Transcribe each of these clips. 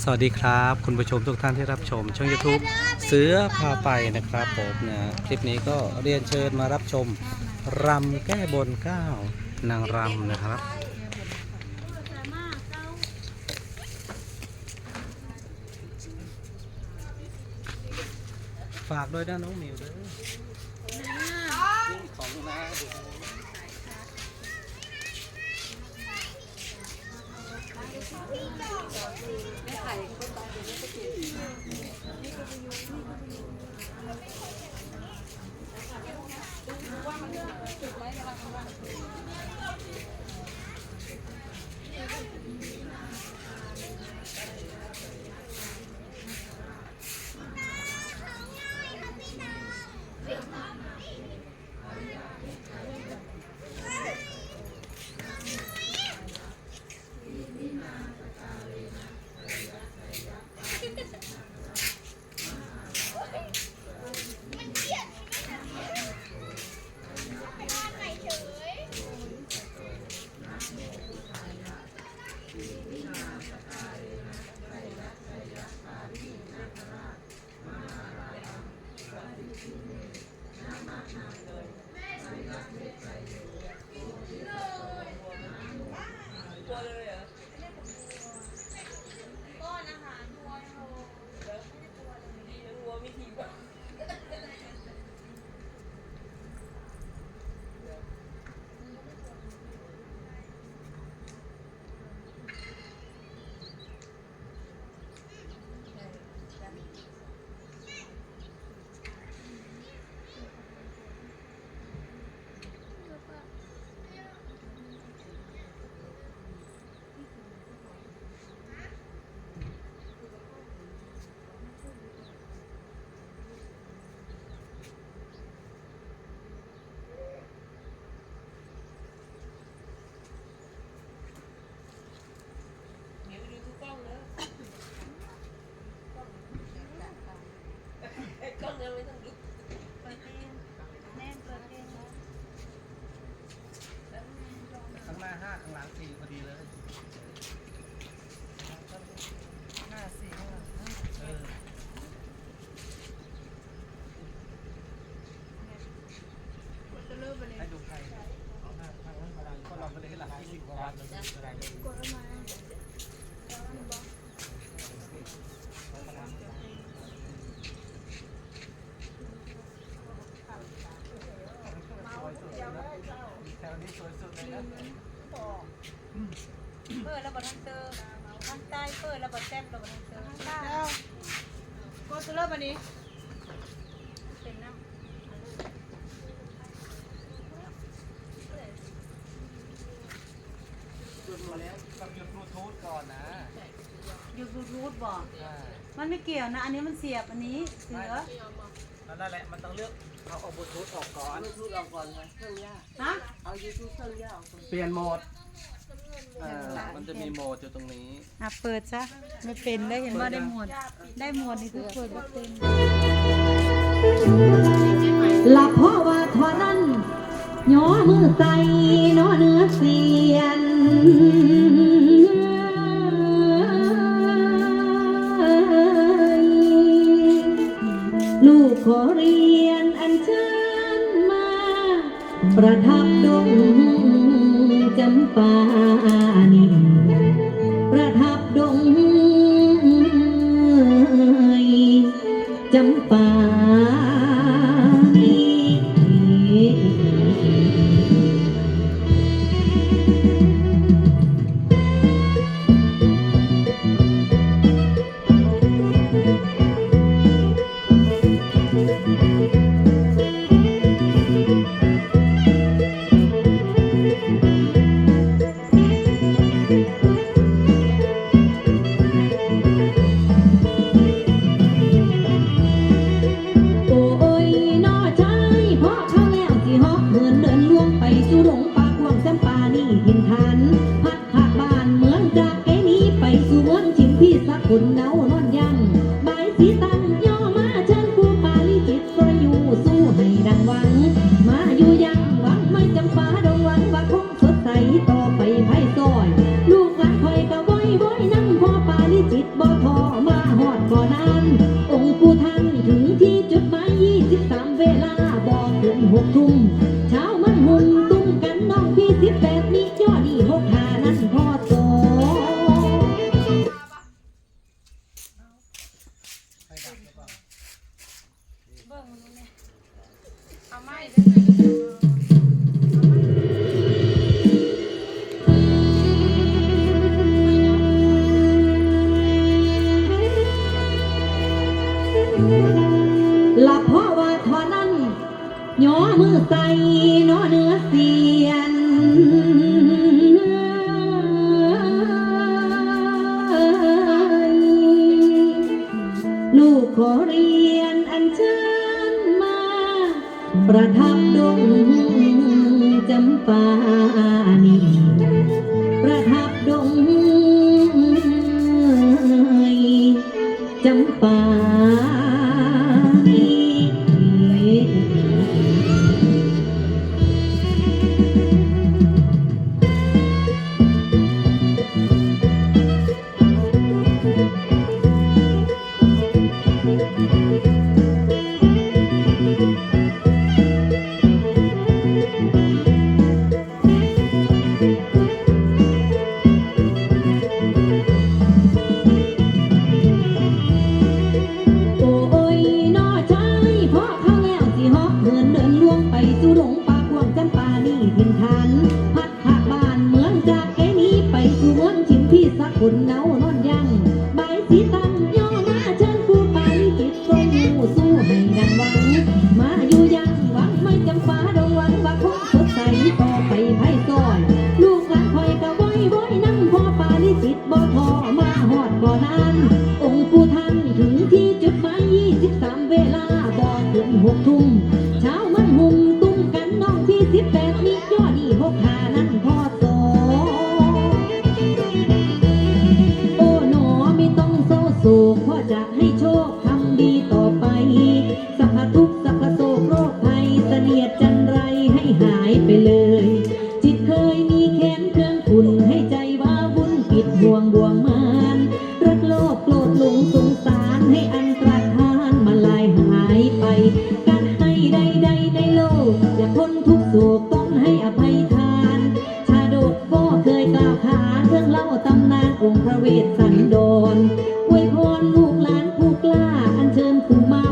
สวัสดีครับ คุณผู้ชมทุกท่านที่รับชม ช่อง YouTube เสือพาไปนะครับผมนะคลิปนี้ก็เรียนเชิญมารับชมรำแก้บนเก้านางรำนะครับ ฝากด้วยนะน้องมิวด้วย Bye. ก็จะเริ่มอันนี้เป็นน้จุดหมดแล้วต้องหยุดบลูทูธก่อนนะำอยู่บลูทูธบอกใช่มันไม่เกี่ยวนะ อันนี้มันเสียบอันนี้เสือนั่นแหละมันต้องเลือกเอาเอาบลูทูธออกก่อน ยูทูบออกก่อนไงเครื่องย่าฮะเอายูทูบเครื่องย่าออกก่อนเปลี่ยนโหมด อ่ามันจะมีโหมดอยู่ตรงนี้ อะเปิดซะไม่เป็นได้เห็นว่าได้หมด ได้หมดนี่คือเปิดบ่เป็นหลับเพราะว่าเทอนั้นย่อมือใส่นอเนื้อเสียนลูกขอเรียนอันเชิญมา ประทับดงจำ ปานินประทับดงจำปา อง หลับเพราะว่าทอนั้นย่อมือใสน้อเนื้อเสียนลูกขอเรียนอันเชิญมา ประทับดงจำปานีประทับดงจำปา เชิญกูมา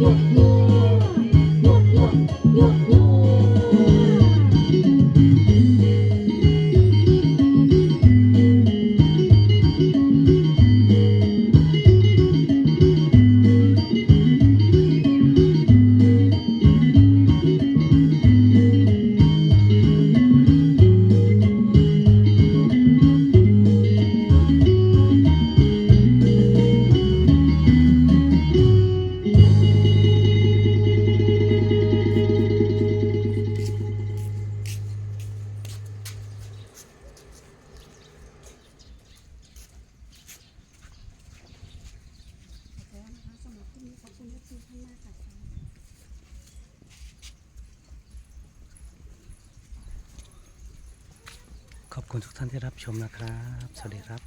หยุดหยุดหยุดหยุดหยุด ชมนะครับ สวัสดีครับ